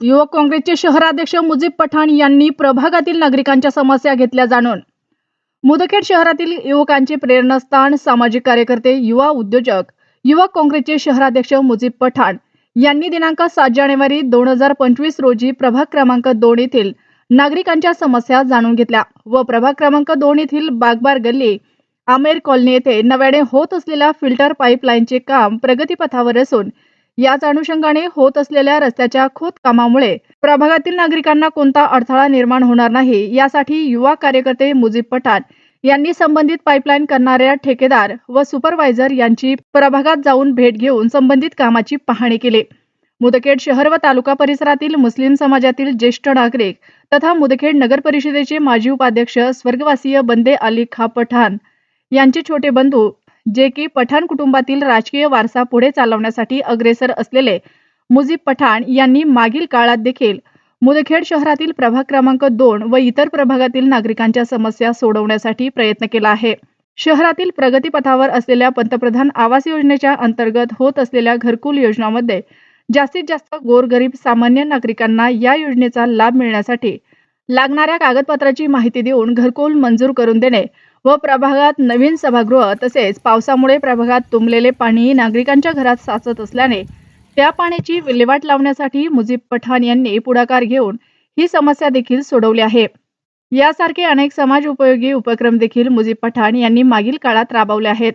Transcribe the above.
युवक काँग्रेसचे शहराध्यक्ष मुजीब पठाण यांनी प्रभागातील नागरिकांच्या समस्या घेतल्या जाणून. मुदखेड शहरातील युवकांचे प्रेरणास्थान सामाजिक कार्यकर्ते युवा उद्योजक युवक काँग्रेसचे शहराध्यक्ष मुजीब पठाण यांनी दिनांक सात जानेवारी दोन हजार पंचवीस रोजी प्रभाग क्रमांक दोन येथील नागरिकांच्या समस्या जाणून घेतल्या व प्रभाग क्रमांक दोन येथील बागबार गल्ली आमेर कॉलनी येथे नव्याने होत असलेल्या फिल्टर पाईपलाईनचे काम प्रगतीपथावर असून याच अनुषंगाने होत असलेल्या रस्त्याच्या खोद कामामुळे प्रभागातील नागरिकांना कोणता अडथळा निर्माण होणार नाही यासाठी युवा कार्यकर्ते मुजीब पठाण यांनी संबंधित पाईपलाईन करणाऱ्या ठेकेदार व सुपरवायझर यांची प्रभागात जाऊन भेट घेऊन संबंधित कामाची पाहणी केली. मुदखेड शहर व तालुका परिसरातील मुस्लिम समाजातील ज्येष्ठ नागरिक तथा मुदखेड नगर परिषदेचे माजी उपाध्यक्ष स्वर्गवासीय बंदे अली खा पठाण यांचे छोटे बंधू जे की पठाण कुटुंबातील राजकीय वारसा पुढे चालवण्यासाठी अग्रेसर असलेले मुजीब पठाण यांनी मागील काळात देखील मुदखेड शहरातील प्रभाग क्रमांक दोन व इतर प्रभागातील नागरिकांच्या समस्या सोडवण्यासाठी प्रयत्न केला आहे. शहरातील प्रगतीपथावर असलेल्या पंतप्रधान आवास योजनेच्या अंतर्गत होत असलेल्या घरकुल योजनामध्ये जास्तीत जास्त गोरगरीब सामान्य नागरिकांना या योजनेचा लाभ मिळण्यासाठी लागणाऱ्या कागदपत्राची माहिती देऊन घरकुल मंजूर करून देणे व प्रभागात नवीन सभागृह तसेच पावसामुळे प्रभागात तुंबलेले पाणी नागरिकांच्या घरात साचत असल्याने त्या पाण्याची विल्हेवाट लावण्यासाठी मुजीब पठाण यांनी पुढाकार घेऊन ही समस्या देखील सोडवली आहे. यासारखे अनेक समाज उपयोगी उपक्रम देखील मुजीब पठाण यांनी मागील काळात राबवले आहेत.